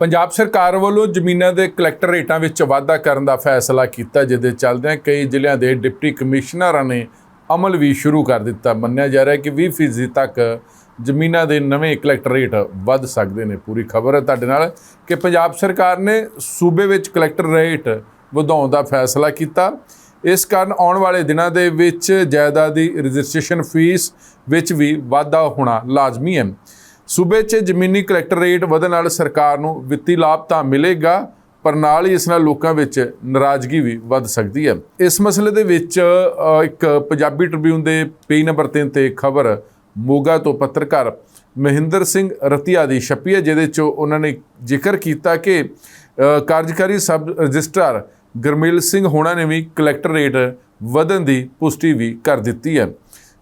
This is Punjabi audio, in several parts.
ਪੰਜਾਬ ਸਰਕਾਰ ਵੱਲੋਂ ਜ਼ਮੀਨਾਂ ਦੇ ਕਲੈਕਟਰ ਰੇਟਾਂ ਵਿੱਚ ਵਾਧਾ ਕਰਨ ਦਾ ਫੈਸਲਾ ਕੀਤਾ, ਜਿਹਦੇ ਚੱਲਦਿਆਂ ਕਈ ਜ਼ਿਲ੍ਹਿਆਂ ਦੇ ਡਿਪਟੀ ਕਮਿਸ਼ਨਰਾਂ ਨੇ ਅਮਲ ਵੀ ਸ਼ੁਰੂ ਕਰ ਦਿੱਤਾ। ਮੰਨਿਆ ਜਾ ਰਿਹਾ ਹੈ ਕਿ 20% ਤੱਕ ਜ਼ਮੀਨਾਂ ਦੇ ਨਵੇਂ ਕਲੈਕਟਰ ਰੇਟ ਵੱਧ ਸਕਦੇ ਨੇ। ਪੂਰੀ ਖਬਰ ਹੈ ਤੁਹਾਡੇ ਨਾਲ ਕਿ ਪੰਜਾਬ ਸਰਕਾਰ ਨੇ ਸੂਬੇ ਵਿੱਚ ਕਲੈਕਟਰ ਰੇਟ ਵਧਾਉਣ ਦਾ ਫੈਸਲਾ ਕੀਤਾ। ਇਸ ਕਾਰਨ ਆਉਣ ਵਾਲੇ ਦਿਨਾਂ ਦੇ ਵਿੱਚ ਜਾਇਦਾਦ ਦੀ ਰਜਿਸਟ੍ਰੇਸ਼ਨ ਫੀਸ ਵਿੱਚ ਵੀ ਵਾਧਾ ਹੋਣਾ ਲਾਜ਼ਮੀ ਹੈ। ਸੂਬੇ 'ਚ ਜ਼ਮੀਨੀ ਕਲੈਕਟਰ ਰੇਟ ਵਧਣ ਨਾਲ ਸਰਕਾਰ ਨੂੰ ਵਿੱਤੀ ਲਾਭ ਤਾਂ ਮਿਲੇਗਾ, ਪਰ ਨਾਲ ਹੀ ਇਸ ਨਾਲ ਲੋਕਾਂ ਵਿੱਚ ਨਾਰਾਜ਼ਗੀ ਵੀ ਵੱਧ ਸਕਦੀ ਹੈ। ਇਸ ਮਸਲੇ ਦੇ ਵਿੱਚ ਇੱਕ ਪੰਜਾਬੀ ਟ੍ਰਿਬਿਊਨ ਦੇ ਪੇਜ ਨੰਬਰ 3 ਤੇ ਖਬਰ, ਮੋਗਾ ਤੋਂ ਪੱਤਰਕਾਰ ਮਹਿੰਦਰ ਸਿੰਘ ਰਤੀਆ ਦੀ ਛਪੀ ਹੈ, ਜਿਹਦੇ 'ਚ ਉਹਨਾਂ ਨੇ ਜ਼ਿਕਰ ਕੀਤਾ ਕਿ ਕਾਰਜਕਾਰੀ ਸਬ ਰਜਿਸਟਰਾਰ ਗਰਮੇਲ ਸਿੰਘ ਹੋਣਾ ਨੇ ਵੀ ਕਲੈਕਟਰ ਰੇਟ ਵਧਣ ਦੀ ਪੁਸ਼ਟੀ ਵੀ ਕਰ ਦਿੱਤੀ ਹੈ।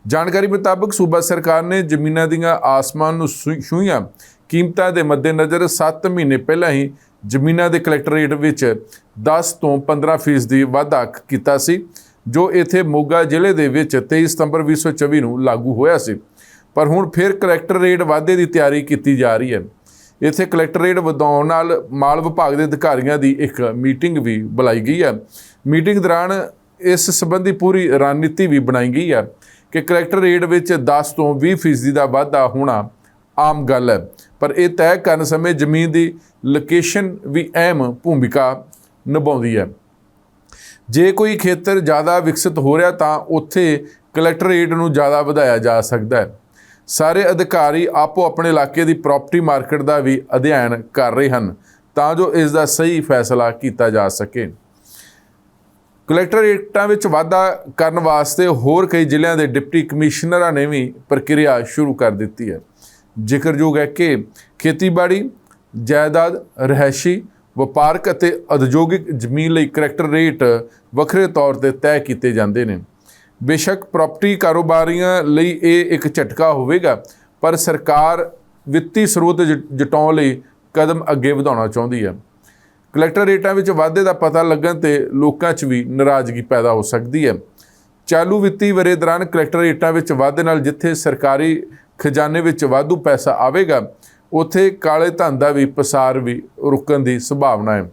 ਜਾਣਕਾਰੀ ਮੁਤਾਬਕ ਸੂਬਾ ਸਰਕਾਰ ਨੇ ਜ਼ਮੀਨਾਂ ਦੀਆਂ ਆਸਮਾਨ ਨੂੰ ਛੂ- ਛੂਹੀਆਂ ਕੀਮਤਾਂ ਦੇ ਮੱਦੇਨਜ਼ਰ 7 ਮਹੀਨੇ ਪਹਿਲਾਂ ਹੀ ਜ਼ਮੀਨਾਂ ਦੇ ਕਲੈਕਟਰੇਟ ਵਿੱਚ 10 ਤੋਂ 15% ਫੀਸਦੀ ਦੀ ਵਾਧਾ ਕੀਤਾ ਸੀ, ਜੋ ਇੱਥੇ ਮੋਗਾ ਜ਼ਿਲ੍ਹੇ ਦੇ ਵਿੱਚ 23 ਸਤੰਬਰ 2024 ਨੂੰ ਲਾਗੂ ਹੋਇਆ ਸੀ। ਪਰ ਹੁਣ ਫਿਰ ਕਲੈਕਟਰੇਟ ਵਾਧੇ ਦੀ ਤਿਆਰੀ ਕੀਤੀ ਜਾ ਰਹੀ ਹੈ। ਇੱਥੇ ਕਲੈਕਟਰੇਟ ਵਧਾਉਣ ਨਾਲ ਮਾਲ ਵਿਭਾਗ ਦੇ ਅਧਿਕਾਰੀਆਂ ਦੀ ਇੱਕ ਮੀਟਿੰਗ ਵੀ ਬੁਲਾਈ ਗਈ ਹੈ। ਮੀਟਿੰਗ ਦੌਰਾਨ ਇਸ ਸੰਬੰਧੀ ਪੂਰੀ ਰਣਨੀਤੀ ਵੀ ਬਣਾਈ ਗਈ ਹੈ। ਕਿ ਕਲੈਕਟਰ ਰੇਟ ਵਿੱਚ 10 ਤੋਂ 20% ਫੀਸਦੀ ਦਾ ਵਾਧਾ ਹੋਣਾ ਆਮ ਗੱਲ ਹੈ। ਪਰ ਇਹ ਤੈਅ ਕਰਨ ਸਮੇਂ ਜ਼ਮੀਨ ਦੀ ਲੋਕੇਸ਼ਨ ਵੀ ਅਹਿਮ ਭੂਮਿਕਾ ਨਿਭਾਉਂਦੀ ਹੈ। ਜੇ ਕੋਈ ਖੇਤਰ ਜ਼ਿਆਦਾ ਵਿਕਸਿਤ ਹੋ ਰਿਹਾ ਤਾਂ ਉੱਥੇ ਕਲੈਕਟਰ ਰੇਟ ਨੂੰ ਜ਼ਿਆਦਾ ਵਧਾਇਆ ਜਾ ਸਕਦਾ ਹੈ। ਸਾਰੇ ਅਧਿਕਾਰੀ ਆਪੋ ਆਪਣੇ ਇਲਾਕੇ ਦੀ ਪ੍ਰਾਪਰਟੀ ਮਾਰਕੀਟ ਦਾ ਵੀ ਅਧਿਐਨ ਕਰ ਰਹੇ ਹਨ ਤਾਂ ਜੋ ਇਸ ਦਾ ਸਹੀ ਫੈਸਲਾ ਕੀਤਾ ਜਾ ਸਕੇ। ਕਲੈਕਟਰ ਰੇਟਾਂ ਵਿੱਚ ਵਾਧਾ ਕਰਨ ਵਾਸਤੇ ਹੋਰ ਕਈ ਜ਼ਿਲ੍ਹਿਆਂ ਦੇ ਡਿਪਟੀ ਕਮਿਸ਼ਨਰਾਂ ਨੇ ਵੀ ਪ੍ਰਕਿਰਿਆ ਸ਼ੁਰੂ ਕਰ ਦਿੱਤੀ ਹੈ। ਜ਼ਿਕਰਯੋਗ ਹੈ ਕਿ ਖੇਤੀਬਾੜੀ, ਜਾਇਦਾਦ ਰਹਿਸ਼ੀ ਵਪਾਰਕ ਅਤੇ ਉਦਯੋਗਿਕ ਜ਼ਮੀਨ ਲਈ ਕਰੈਕਟਰ ਰੇਟ ਵੱਖਰੇ ਤੌਰ ਤੇ ਤੈਅ ਕੀਤੇ ਜਾਂਦੇ ਨੇ। ਬੇਸ਼ੱਕ ਪ੍ਰਾਪਰਟੀ ਕਾਰੋਬਾਰੀਆਂ ਲਈ ਇਹ ਇੱਕ ਝਟਕਾ ਹੋਵੇਗਾ, ਪਰ ਸਰਕਾਰ ਵਿੱਤੀ ਸਰੋਤ ਜ- ਜਟਾਉਣ ਲਈ ਕਦਮ ਅੱਗੇ ਵਧਾਉਣਾ ਚਾਹੁੰਦੀ ਹੈ। ਕਲੈਕਟਰ ਰੇਟਾਂ ਵਿੱਚ ਵਾਧੇ ਦਾ ਪਤਾ ਲੱਗਣ ਤੇ ਲੋਕਾਂ 'ਚ ਵੀ ਨਾਰਾਜ਼ਗੀ ਪੈਦਾ ਹੋ ਸਕਦੀ ਹੈ। ਚਾਲੂ ਵਿੱਤੀ ਵਰੇ ਦੌਰਾਨ ਕਲੈਕਟਰ ਰੇਟਾਂ ਵਿੱਚ ਵਾਧੇ ਨਾਲ ਜਿੱਥੇ ਸਰਕਾਰੀ ਖਜ਼ਾਨੇ ਵਿੱਚ ਵਾਧੂ ਪੈਸਾ ਆਵੇਗਾ, ਉੱਥੇ ਕਾਲੇ ਧਨ ਦਾ ਵੀ ਪਸਾਰ ਵੀ ਰੁਕਣ ਦੀ ਸੰਭਾਵਨਾ ਹੈ।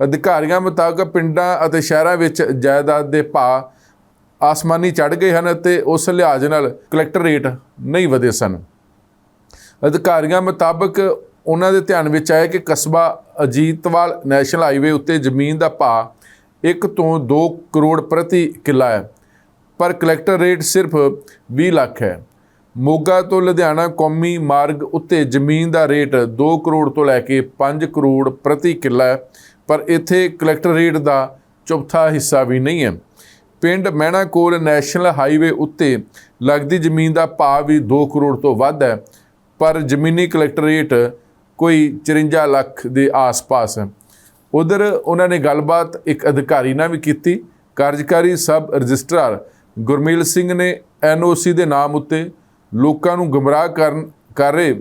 ਅਧਿਕਾਰੀਆਂ ਮੁਤਾਬਕ ਪਿੰਡਾਂ ਅਤੇ ਸ਼ਹਿਰਾਂ ਵਿੱਚ ਜਾਇਦਾਦ ਦੇ ਭਾਅ ਆਸਮਾਨੀ ਚੜ ਗਏ ਹਨ ਅਤੇ ਉਸ ਲਿਹਾਜ਼ ਨਾਲ ਕਲੈਕਟਰ ਰੇਟ ਨਹੀਂ ਵਧੇ ਸਨ। ਅਧਿਕਾਰੀਆਂ ਮੁਤਾਬਕ ਉਹਨਾਂ ਦੇ ਧਿਆਨ ਵਿੱਚ ਆਇਆ ਕਿ ਕਸਬਾ ਅਜੀਤਵਾਲ ਨੈਸ਼ਨਲ ਹਾਈਵੇ ਉੱਤੇ ਜ਼ਮੀਨ ਦਾ ਭਾਅ 1 ਤੋਂ 2 ਕਰੋੜ ਪ੍ਰਤੀ ਕਿੱਲਾ ਹੈ, ਪਰ ਕਲੈਕਟਰ ਰੇਟ ਸਿਰਫ 20 ਲੱਖ ਹੈ। ਮੋਗਾ ਤੋਂ ਲੁਧਿਆਣਾ ਕੌਮੀ ਮਾਰਗ ਉੱਤੇ ਜ਼ਮੀਨ ਦਾ ਰੇਟ 2 ਕਰੋੜ ਤੋਂ ਲੈ ਕੇ 5 ਕਰੋੜ ਪ੍ਰਤੀ ਕਿੱਲਾ ਹੈ, ਪਰ ਇੱਥੇ ਕਲੈਕਟਰ ਰੇਟ ਦਾ ਚੌਥਾ ਹਿੱਸਾ ਵੀ ਨਹੀਂ ਹੈ। ਪਿੰਡ ਮਹਿਣਾ ਕੋਲ ਨੈਸ਼ਨਲ ਹਾਈਵੇ ਉੱਤੇ ਲੱਗਦੀ ਜ਼ਮੀਨ ਦਾ ਭਾਅ ਵੀ 2 ਕਰੋੜ ਤੋਂ ਵੱਧ ਹੈ, ਪਰ ਜ਼ਮੀਨੀ ਕਲੈਕਟਰ ਰੇਟ ਕੋਈ 54 ਲੱਖ ਦੇ ਆਸ-ਪਾਸ ਹੈ। ਉਧਰ ਉਹਨਾਂ ਨੇ ਗੱਲਬਾਤ ਇੱਕ ਅਧਿਕਾਰੀ ਨਾਲ ਵੀ ਕੀਤੀ। ਕਾਰਜਕਾਰੀ ਸਬ ਰਜਿਸਟਰਾਰ ਗੁਰਮੇਲ ਸਿੰਘ ਨੇ ਐਨਓਸੀ ਦੇ ਨਾਮ ਉੱਤੇ ਲੋਕਾਂ ਨੂੰ ਗਮਰਾਹ ਕਰਨ ਕਰ ਰਹੇ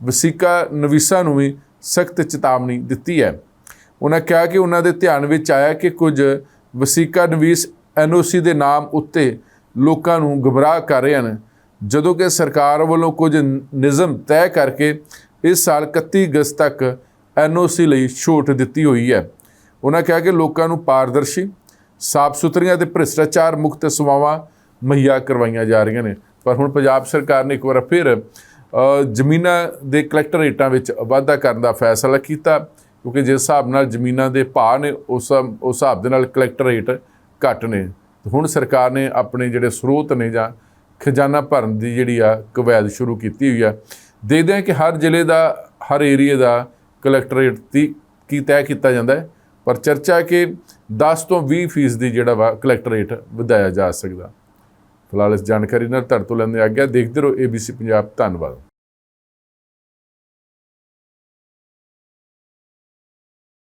ਵਸੀਕਾ ਨਵੀਸਾਂ ਨੂੰ ਵੀ ਸਖਤ ਚੇਤਾਵਨੀ ਦਿੱਤੀ ਹੈ। ਉਹਨਾਂ ਕਿਹਾ ਕਿ ਉਹਨਾਂ ਦੇ ਧਿਆਨ ਵਿੱਚ ਆਇਆ ਕਿ ਕੁਝ ਵਸੀਕਾ ਨਵੀਸ ਐਨਓਸੀ ਦੇ ਨਾਮ ਉੱਤੇ ਲੋਕਾਂ ਨੂੰ ਗਮਰਾਹ ਕਰ ਰਹੇ ਹਨ। ਜਦੋਂ ਕਿ ਸਰਕਾਰ ਵੱਲੋਂ ਕੁਝ ਨਿਯਮ ਤੈਅ ਕਰਕੇ ਇਸ ਸਾਲ 31 ਅਗਸਤ ਤੱਕ ਐਨਓਸੀ ਲਈ ਛੋਟ ਦਿੱਤੀ ਹੋਈ ਹੈ। ਉਹਨਾਂ ਕਿਹਾ ਕਿ ਲੋਕਾਂ ਨੂੰ ਪਾਰਦਰਸ਼ੀ ਸਾਫ਼ ਸੁਥਰੀਆਂ ਤੇ ਭ੍ਰਿਸ਼ਟਾਚਾਰ ਮੁਕਤ ਸੇਵਾਵਾਂ ਮੁਹੱਈਆ ਕਰਵਾਈਆਂ ਜਾ ਰਹੀਆਂ ਨੇ। ਪਰ ਹੁਣ ਪੰਜਾਬ ਸਰਕਾਰ ਨੇ ਇੱਕ ਵਾਰ ਫਿਰ ਜ਼ਮੀਨਾਂ ਦੇ ਕਲੈਕਟਰ ਰੇਟਾਂ ਵਿੱਚ ਵਾਧਾ ਕਰਨ ਦਾ ਫੈਸਲਾ ਕੀਤਾ, ਕਿਉਂਕਿ ਜਿਸ ਹਿਸਾਬ ਨਾਲ ਜ਼ਮੀਨਾਂ ਦੇ ਭਾਅ ਨੇ, ਉਸ ਉਸ ਹਿਸਾਬ ਦੇ ਨਾਲ ਕਲੈਕਟਰ ਰੇਟ ਘੱਟ ਨੇ। ਹੁਣ ਸਰਕਾਰ ਨੇ ਆਪਣੇ ਜਿਹੜੇ ਸਰੋਤ ਨੇ ਜਾਂ ਖਜ਼ਾਨਾ ਭਰਨ ਦੀ ਜਿਹੜੀ ਆ ਕਵਾਇਦ ਸ਼ੁਰੂ ਕੀਤੀ ਹੋਈ ਆ ਦੇਖਦੇ ਹਾਂ ਕਿ ਹਰ ਜ਼ਿਲ੍ਹੇ ਦਾ, ਹਰ ਏਰੀਆ ਦਾ ਕਲੈਕਟਰੇਟ ਦੀ ਕੀ ਤੈਅ ਕੀਤਾ ਜਾਂਦਾ ਹੈ। ਪਰ ਚਰਚਾ ਕਿ 10 ਤੋਂ 20% ਫੀਸਦੀ ਜਿਹੜਾ ਵਾ ਕਲੈਕਟਰੇਟ ਵਧਾਇਆ ਜਾ ਸਕਦਾ। ਫਿਲਹਾਲ ਇਸ ਜਾਣਕਾਰੀ ਨਾਲ ਤੁਹਾਡੇ ਤੋਂ ਲੈਂਦੇ ਆ ਗਿਆ ਦੇਖਦੇ ਰਹੋ ABC ਪੰਜਾਬ। ਧੰਨਵਾਦ।